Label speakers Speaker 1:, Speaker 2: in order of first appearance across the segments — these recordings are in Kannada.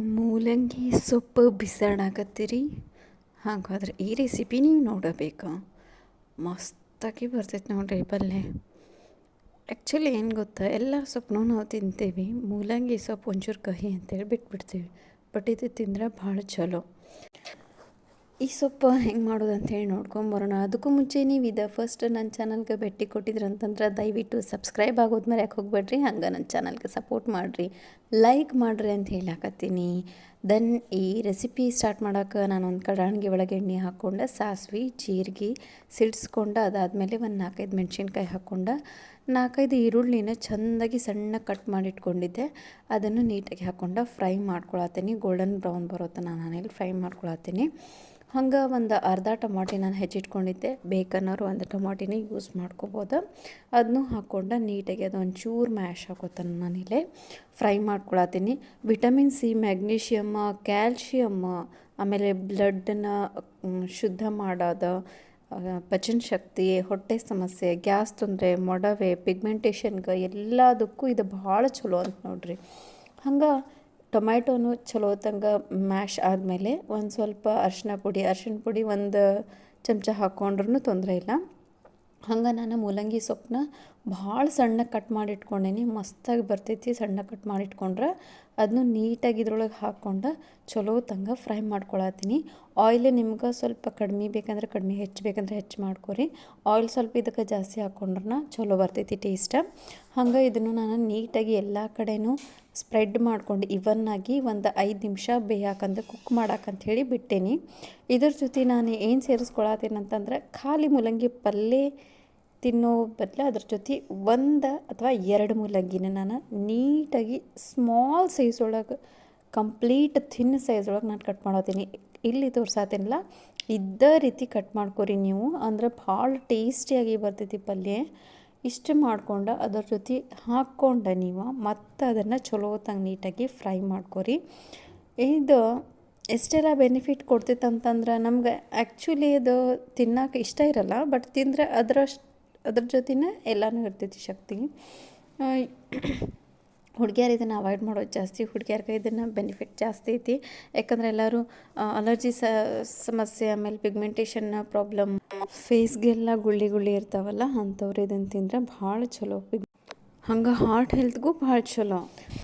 Speaker 1: ಮೂಲಂಗಿ ಸೊಪ್ಪು ಬಿಸಾಡಾಕತ್ತೀರಿ? ಹಾಗಾದ್ರೆ ಈ ರೆಸಿಪಿ ನೀವು ನೋಡಬೇಕು? ಮಸ್ತಾಗಿ ಬರ್ತೈತೆ ನೋಡ್ರಿ ಪಲ್ಯ. ಆ್ಯಕ್ಚುಲಿ ಏನು ಗೊತ್ತಾ, ಎಲ್ಲ ಸೊಪ್ಪನ್ನೂ ನಾವು ತಿಂತೀವಿ. ಮೂಲಂಗಿ ಸೊಪ್ಪು ಒಂಚೂರು ಕಹಿ ಅಂತೇಳಿ ಬಿಟ್ಬಿಡ್ತೀವಿ. ಬಟ್ ಇದು ತಿಂದ್ರೆ ಭಾಳ ಚಲೋ. ಈ ಸೊಪ್ಪು ಹೆಂಗೆ ಮಾಡೋದು ಅಂತೇಳಿ ನೋಡ್ಕೊಂಬರೋಣ ಅದಕ್ಕೂ ಮುಂಚೆ ನೀವು ಇದು ಫಸ್ಟ್ ನನ್ನ ಚಾನಲ್ಗೆ ಭೇಟಿ ಕೊಟ್ಟಿದ್ರು ಅಂತಂದ್ರೆ ದಯವಿಟ್ಟು ಸಬ್ಸ್ಕ್ರೈಬ್ ಆಗೋದ್ಮೇಲೆ ಮರ್ಯಾಕೆ ಹೋಗ್ಬೇಡ್ರಿ? ಹಂಗೆ ನನ್ನ ಚಾನಲ್ಗೆ ಸಪೋರ್ಟ್ ಮಾಡಿರಿ. ಲೈಕ್ ಮಾಡಿರಿ ಅಂತ ಹೇಳಾಕತ್ತೀನಿ. ದೆನ್ ಈ ರೆಸಿಪಿ ಸ್ಟಾರ್ಟ್ ಮಾಡೋಕೆ ನಾನು ಒಂದು ಕಡಾಣಿಗೆ ಒಳಗೆ ಎಣ್ಣೆ ಹಾಕ್ಕೊಂಡೆ, ಸಾಸಿವೆ, ಜೀರಿಗೆ ಸಿಡ್ಸ್ಕೊಂಡು, ಅದಾದಮೇಲೆ ಒಂದು ನಾಲ್ಕೈದು ಮೆಣಸಿನ್ಕಾಯಿ ಹಾಕ್ಕೊಂಡು. ನಾಲ್ಕೈದು ಈರುಳ್ಳಿನ ಚೆಂದಾಗಿ ಸಣ್ಣ ಕಟ್ ಮಾಡಿಟ್ಕೊಂಡಿದ್ದೆ ಅದನ್ನು ನೀಟಾಗಿ ಹಾಕ್ಕೊಂಡು, ಫ್ರೈ ಮಾಡ್ಕೊಳತ್ತೀನಿ. ಗೋಲ್ಡನ್ ಬ್ರೌನ್ ಬರೋ ನಾನೆಲ್ಲಿ ಫ್ರೈ ಮಾಡ್ಕೊಳತ್ತೀನಿ. ಹಂಗೆ ಒಂದು ಅರ್ಧ ಟೊಮಾಟಿ ನಾನು ಹೆಚ್ಚಿಟ್ಕೊಂಡಿದ್ದೆ. ಬೇಕನ್ನೋರು ಒಂದು ಟೊಮಾಟಿನ ಯೂಸ್ ಮಾಡ್ಕೋಬೋದು. ಅದನ್ನೂ ಹಾಕ್ಕೊಂಡು, ನೀಟಾಗಿ ಅದು ಒಂಚೂರು ಮ್ಯಾಶ್ ಹಾಕೋತಾನೆ ನಾನಿಲ್ಲೇ. ಫ್ರೈ ಮಾಡ್ಕೊಳತ್ತೀನಿ. ವಿಟಮಿನ್ ಸಿ ಮ್ಯಾಗ್ನೀಷಿಯಮ್ ಕ್ಯಾಲ್ಶಿಯಮ್ ಆಮೇಲೆ ಬ್ಲಡ್ನ ಶುದ್ಧ ಮಾಡೋದು ಪಚನ ಶಕ್ತಿ, ಹೊಟ್ಟೆ ಸಮಸ್ಯೆ, ಗ್ಯಾಸ್ ತೊಂದರೆ, ಮೊಡವೆ, ಪಿಗ್ಮೆಂಟೇಷನ್ಗೆ ಎಲ್ಲದಕ್ಕೂ ಇದು ಭಾಳ ಚಲೋ ಅಂತ ನೋಡ್ರಿ. ಹಂಗೆ ಟೊಮ್ಯಾಟೋನು ಚಲೋ ತಂಗ ಮ್ಯಾಶ್ ಆದಮೇಲೆ ಒಂದು ಸ್ವಲ್ಪ ಅರಿಶಿನ ಪುಡಿ, ಅರ್ಶಿಣ ಪುಡಿ ಒಂದು ಚಮಚ ಹಾಕ್ಕೊಂಡ್ರೂ ತೊಂದರೆ ಇಲ್ಲ. ಹಂಗೆ ನಾನು ಮೂಲಂಗಿ ಸೊಪ್ಪನ್ನ ಭಾಳ ಸಣ್ಣ ಕಟ್ ಮಾಡಿ ಇಟ್ಕೊಂಡೇನಿ ಮಸ್ತಾಗಿ ಬರ್ತೈತಿ ಸಣ್ಣ ಕಟ್ ಮಾಡಿ ಇಟ್ಕೊಂಡ್ರೆ ಅದನ್ನು ನೀಟಾಗಿ ಇದ್ರೊಳಗೆ ಹಾಕ್ಕೊಂಡು ಚಲೋ ತಂಗ ಫ್ರೈ ಮಾಡ್ಕೊಳತ್ತೀನಿ. ಆಯಿಲ್ ನಿಮ್ಗೆ ಸ್ವಲ್ಪ ಕಡಿಮೆ ಬೇಕಂದ್ರೆ ಕಡಿಮೆ, ಹೆಚ್ಚು ಬೇಕಂದ್ರೆ ಹೆಚ್ಚು ಮಾಡ್ಕೊರಿ. ಆಯಿಲ್ ಸ್ವಲ್ಪ ಇದಕ್ಕೆ ಜಾಸ್ತಿ ಹಾಕ್ಕೊಂಡ್ರೆ ಚಲೋ ಬರ್ತೈತಿ ಟೇಸ್ಟ್ ಹಂಗೆ ಇದನ್ನು ನಾನು ನೀಟಾಗಿ ಎಲ್ಲ ಕಡೆನೂ ಸ್ಪ್ರೆಡ್ ಮಾಡ್ಕೊಂಡು ಇವನ್ನಾಗಿ ಒಂದು ಐದು ನಿಮಿಷ ಬೇಯಾಕಂದ್ರೆ ಕುಕ್ ಮಾಡಾಕಂತ ಹೇಳಿ ಬಿಟ್ಟೇನಿ. ಇದ್ರ ಜೊತೆ ನಾನು ಏನು ಸೇರಿಸ್ಕೊಳತ್ತೇನಂತಂದ್ರೆ ಖಾಲಿ ಮೂಲಂಗಿ ಪಲ್ಯ ತಿನ್ನೋ ಬದಲು ಅದ್ರ ಜೊತೆ ಒಂದು ಅಥವಾ ಎರಡು ಮೂಲಂಗಿನ ನಾನು ನೀಟಾಗಿ ಸ್ಮಾಲ್ ಸೈಜ್ ಒಳಗೆ ಕಂಪ್ಲೀಟ್ ಥಿನ್ ಸೈಜ್ ಒಳಗೆ ನಾನು ಕಟ್ ಮಾಡೋತೀನಿ. ಇಲ್ಲಿ ತೋರ್ಸಾತೀನಿಲ್ಲ, ಇದ್ದ ರೀತಿ ಕಟ್ ಮಾಡ್ಕೊರಿ ನೀವು. ಅಂದ್ರೆ ಭಾಳ ಟೇಸ್ಟಿಯಾಗಿ ಬರ್ತೈತಿ ಪಲ್ಯ. ಇಷ್ಟು ಮಾಡ್ಕೊಂಡು ಅದ್ರ ಜೊತೆ ಹಾಕ್ಕೊಂಡು ನೀವು, ಮತ್ತು ಅದನ್ನು ಚಲೋ ತಂಗೆ ನೀಟಾಗಿ ಫ್ರೈ ಮಾಡ್ಕೊರಿ. ಇದು ಎಷ್ಟೆಲ್ಲ ಬೆನಿಫಿಟ್ ಕೊಡ್ತೈತೆ ಅಂತಂದ್ರೆ ನಮ್ಗೆ ಆ್ಯಕ್ಚುಲಿ ಅದು ತಿನ್ನೋಕೆ ಇಷ್ಟ ಇರಲ್ಲ ಬಟ್ ತಿಂದರೆ ಅದರಷ್ಟು, ಅದ್ರ ಜೊತೆನೇ ಎಲ್ಲನೂ ಇರ್ತೈತಿ ಶಕ್ತಿ. ಹುಡುಗಿಯರು ಇದನ್ನು ಅವಾಯ್ಡ್ ಮಾಡೋದು ಜಾಸ್ತಿ ಹುಡುಗಿಯರ್ಗೆ ಇದನ್ನು ಬೆನಿಫಿಟ್ ಜಾಸ್ತಿ ಐತಿ. ಯಾಕಂದ್ರೆ ಎಲ್ಲರೂ ಅಲರ್ಜಿ ಸಮಸ್ಯೆ, ಆಮೇಲೆ ಪಿಗ್ಮೆಂಟೇಷನ್ ಪ್ರಾಬ್ಲಮ್ ಫೇಸ್ಗೆಲ್ಲ ಗುಳ್ಳಿ ಗುಳ್ಳಿ ಇರ್ತಾವಲ್ಲ, ಅಂಥವ್ರು ಇದನ್ನು ತಿಂದ್ರೆ ಭಾಳ ಚಲೋ. ಪಿಗ್ ಹಂಗೆ ಹಾರ್ಟ್ ಹೆಲ್ತ್ಗೂ ಭಾಳ ಚಲೋ.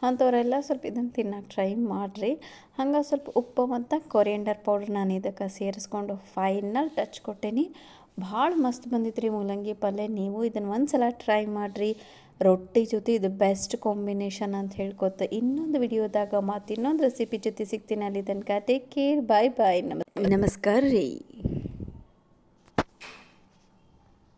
Speaker 1: ಅಂಥವರೆಲ್ಲ ಸ್ವಲ್ಪ ಇದನ್ನು ತಿನ್ನೋಕೆ ಟ್ರೈ ಮಾಡಿರಿ. ಹಂಗೆ ಸ್ವಲ್ಪ ಉಪ್ಪು ಮತ್ತು ಕೊರಿಯಂಡರ್ ಪೌಡ್ರ್ ನಾನು ಇದಕ್ಕೆ ಸೇರಿಸ್ಕೊಂಡು ಫೈನಲ್ ಟಚ್ ಕೊಟ್ಟೇನಿ. ಭಾಳ ಮಸ್ತ್ ಬಂದಿತ್ತು ರೀ ಮೂಲಂಗಿ ಪಲ್ಯ. ನೀವು ಇದನ್ನು ಒಂದು ಸಲ ಟ್ರೈ ಮಾಡಿರಿ. ರೊಟ್ಟಿ ಜೊತೆ ಇದು ಬೆಸ್ಟ್ ಕಾಂಬಿನೇಷನ್ ಅಂತ ಹೇಳ್ಕೊತ ಇನ್ನೊಂದು ವಿಡಿಯೋದಾಗ ಮತ್ತು ಇನ್ನೊಂದು ರೆಸಿಪಿ ಜೊತೆ ಸಿಗ್ತೀನಿ ಅಲ್ಲಿ ತನಕ ಟೇಕ್ ಕೇರ್ ಬಾಯ್ ಬಾಯ್ ನಮಸ್ಕಾರ ರೀ.